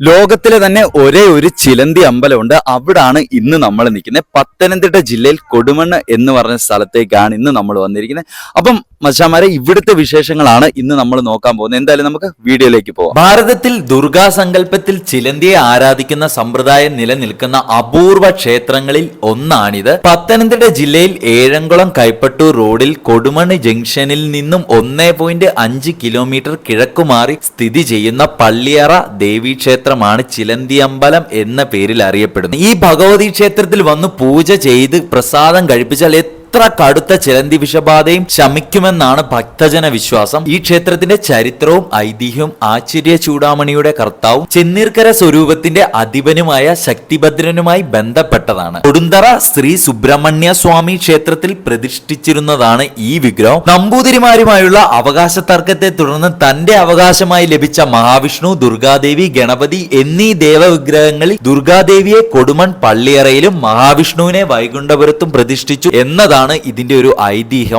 ലോകത്തിലെ തന്നെ ഒരേ ഒരു ചിലന്തി അമ്പലമുണ്ട്. അവിടാണ് ഇന്ന് നമ്മൾ നിൽക്കുന്നത്. പത്തനംതിട്ട ജില്ലയിൽ കൊടുമണ്ണ് എന്ന് പറഞ്ഞ സ്ഥലത്തേക്കാണ് ഇന്ന് നമ്മൾ വന്നിരിക്കുന്നത്. അപ്പം മച്ചാമാരെ ഇവിടുത്തെ വിശേഷങ്ങളാണ് ഇന്ന് നമ്മൾ നോക്കാൻ പോകുന്നത്. എന്തായാലും നമുക്ക് വീഡിയോയിലേക്ക് പോകാം ഭാരതത്തിൽ ദുർഗാ സങ്കല്പത്തിൽ ചിലന്തിയെ ആരാധിക്കുന്ന സമ്പ്രദായം നിലനിൽക്കുന്ന അപൂർവ ക്ഷേത്രങ്ങളിൽ ഒന്നാണിത്. പത്തനംതിട്ട ജില്ലയിൽ ഏഴംകുളം കൈപ്പട്ടൂർ റോഡിൽ കൊടുമണി ജംഗ്ഷനിൽ നിന്നും ഒന്നേ പോയിന്റ് അഞ്ച് കിലോമീറ്റർ കിഴക്കുമാറി സ്ഥിതി ചെയ്യുന്ന പള്ളിയറ ദേവീക്ഷേത്രമാണ് ചിലന്തിയമ്പലം എന്ന പേരിൽ അറിയപ്പെടുന്നത്. ഈ ഭഗവതി ക്ഷേത്രത്തിൽ വന്ന് പൂജ ചെയ്ത് പ്രസാദം കഴിപ്പിച്ചാൽ എത്ര കടുത്ത ചിലന്തി വിഷബാധയും ശമിക്കുമെന്നാണ് ഭക്തജന വിശ്വാസം ഈ ക്ഷേത്രത്തിന്റെ ചരിത്രവും ഐതിഹ്യവും ആശ്ചര്യ ചൂടാമണിയുടെ കർത്താവും ചെന്നീർക്കര സ്വരൂപത്തിന്റെ അധിപനുമായ ശക്തിഭദ്രനുമായി ബന്ധപ്പെട്ടതാണ്. കൊടുന്തറ ശ്രീ സുബ്രഹ്മണ്യ സ്വാമി ക്ഷേത്രത്തിൽ പ്രതിഷ്ഠിച്ചിരുന്നതാണ് ഈ വിഗ്രഹം. നമ്പൂതിരിമാരുമായുള്ള അവകാശ തർക്കത്തെ തുടർന്ന് തന്റെ അവകാശമായി ലഭിച്ച മഹാവിഷ്ണു ദുർഗാദേവി ഗണപതി എന്നീ ദേവവിഗ്രഹങ്ങളിൽ ദുർഗാദേവിയെ കൊടുമൺ പള്ളിയറയിലും മഹാവിഷ്ണുവിനെ വൈകുണ്ഠപുരത്തും പ്രതിഷ്ഠിച്ചു എന്നതാണ് ഇതിന്റെ ഒരു ഐതിഹ്യം.